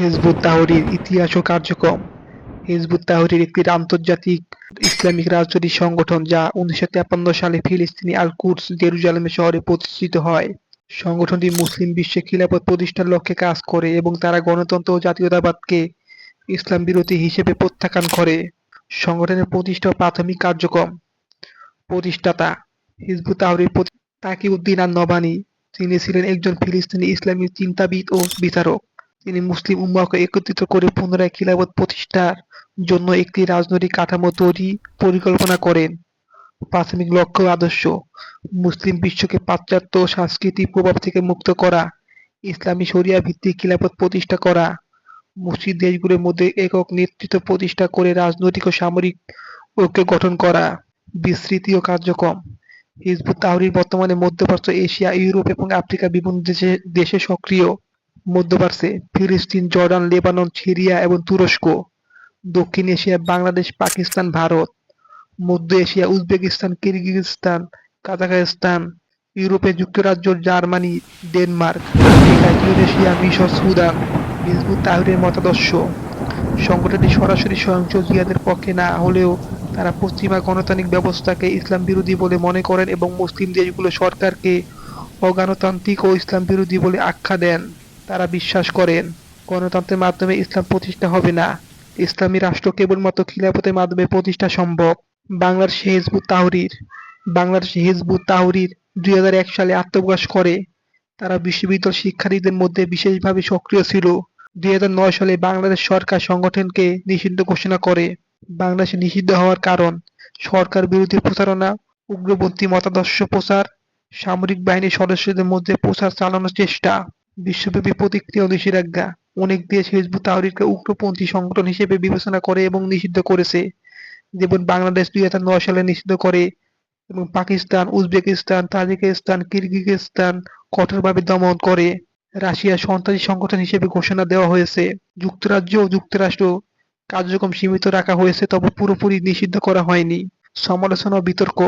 Hizb ut Tahrir ইতিহাস ও কার্যক্রম। Hizb ut Tahrir একটি আন্তর্জাতিক ইসলামিক রাজনৈতিক সংগঠন যা উনিশশো সালে ফিলিস্তিনি আল কুদস জেরুজালেম শহরে প্রতিষ্ঠিত হয়। সংগঠনটি মুসলিম বিশ্বে খিলাফত প্রতিষ্ঠার লক্ষ্যে কাজ করে এবং তারা গণতন্ত্র ও জাতীয়তাবাদকে ইসলাম বিরোধী হিসেবে প্রত্যাখ্যান করে। সংগঠনের প্রতিষ্ঠা প্রাথমিক কার্যক্রম। প্রতিষ্ঠাতা হিজবুত তাহরীর তাকিউদ্দিন আর নবানী তিনি ছিলেন একজন ফিলিস্তিনি ইসলামী চিন্তাবিদ ও বিচারক। তিনি মুসলিম উম্মাহকে একত্রিত করে পুনরায় খিলাফত প্রতিষ্ঠার জন্য একটি রাজনৈতিক কাঠামো তৈরি পরিকল্পনা করেন। প্রাথমিক লক্ষ্য আদর্শ, মুসলিম বিশ্বকে পাশ্চাত্য সাংস্কৃতিক প্রভাব থেকে মুক্ত করা, ইসলামী শরিয়া ভিত্তিক খিলাফত প্রতিষ্ঠা করা মুসলিম দেশগুলোর মধ্যে একক নেতৃত্ব প্রতিষ্ঠা করে রাজনৈতিক ও সামরিক ঐক্য গঠন করা। বিস্তৃতি ও কার্যক্রম, হিজবুত তাহরির বর্তমানে মধ্যপ্রাচ্য, এশিয়া, ইউরোপ এবং আফ্রিকা বিভিন্ন দেশে দেশে সক্রিয়। মধ্যপ্রাচ্যে ফিলিস্তিন, জর্ডান, লেবানন, সিরিয়া এবং তুরস্ক, দক্ষিণ এশিয়া, বাংলাদেশ, পাকিস্তান, ভারত, মধ্য এশিয়া, উজবেকিস্তান, কিরগিজস্তান, কাজাখস্তান, ইউরোপে যুক্তরাজ্য, জার্মানি, ডেনমার্ক ইউরেশিয়া মিশর, সুদান, হিজবুত তাহরীরের মতাদর্শ। সংগঠনটি সরাসরি সহিংস জিহাদের পক্ষে না হলেও তারা পশ্চিমা গণতান্ত্রিক ব্যবস্থাকে ইসলাম বিরোধী বলে মনে করেন এবং মুসলিম দেশগুলো সরকারকে অগণতান্ত্রিক ও ইসলাম বিরোধী বলে আখ্যা দেন। তারা বিশ্বাস করেন, গণতন্ত্রের মাধ্যমে ইসলাম প্রতিষ্ঠা হবে না। ইসলামী রাষ্ট্র কেবলমাত্র খিলাফতের মাধ্যমে প্রতিষ্ঠা সম্ভব। Bangladesh Hizb ut Tahrir Bangladesh Hizb ut Tahrir দুই সালে আত্মপ্রকাশ করে। তারা বিশ্ববিদ্যালয় শিক্ষার্থীদের মধ্যে বিশেষভাবে সক্রিয় ছিল। দুই হাজার নয় সালে বাংলাদেশ সরকার সংগঠনকে নিষিদ্ধ ঘোষণা করে। বাংলাদেশে নিষিদ্ধ হওয়ার কারণ, সরকার বিরোধী প্রচারণা, উগ্রপন্থী মতাদর্শ প্রচার, সামরিক বাহিনীর সদস্যদের মধ্যে প্রচার চালানোর চেষ্টা। বিশ্বব্যাপী প্রতিক্রিয়া ও নিষেধাজ্ঞা। অনেক দেশ হিজবুত তাহরীরকে উগ্রপন্থী সংগঠন হিসেবে বিবেচনা করে এবং নিষিদ্ধ করেছে। যেমন বাংলাদেশ দুই সালে নিষিদ্ধ করে এবং পাকিস্তান, উজবেকিস্তান, তাজিকিস্তান, কিরগিজস্তান কঠোরভাবে দমন করে। রাশিয়া সন্ত্রাসী সংগঠন হিসেবে ঘোষণা দেওয়া হয়েছে। যুক্তরাজ্য ও যুক্তরাষ্ট্র কার্যক্রম সীমিত রাখা হয়েছে, তবে পুরোপুরি নিষিদ্ধ করা হয়নি। সমালোচনা বিতর্ক।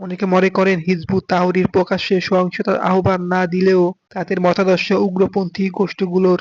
অনেকে মনে করেন হিজবুত তাহরীর প্রকাশ্যে সহিংসতার আহ্বান না দিলেও তাদের মতাদর্শ উগ্রপন্থী গোষ্ঠীগুলোর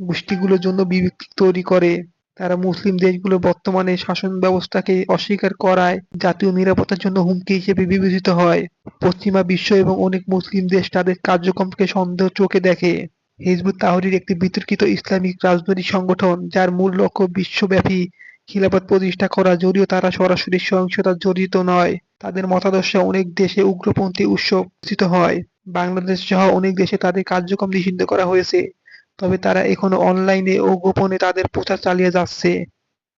গোষ্ঠীগুলোর জন্য বিভক্তি তৈরি করে। তারা মুসলিম দেশগুলো বর্তমানে শাসন ব্যবস্থাকে অস্বীকার করায় জাতীয় নিরাপত্তার জন্য হুমকি হিসেবে বিবেচিত হয়। পশ্চিমা বিশ্ব এবং অনেক মুসলিম দেশ তাদের কার্যক্রমকে সন্দেহ চোখে দেখে। হিজবুত তাহরীর একটি বিতর্কিত ইসলামিক রাজনৈতিক সংগঠন যার মূল লক্ষ্য বিশ্বব্যাপী খিলাফত প্রতিষ্ঠা করা যদিও তারা সরাসরি সহিংসতা জড়িত নয়। তাদের মতাদর্শে অনেক দেশে উগ্রপন্থী উৎসব উপস্থিত হয়। বাংলাদেশ সহ অনেক দেশে তাদের কার্যক্রম নিষিদ্ধ করা হয়েছে। তবে তারা এখনও অনলাইনে ও গোপনে তাদের প্রচার চালিয়ে যাচ্ছে।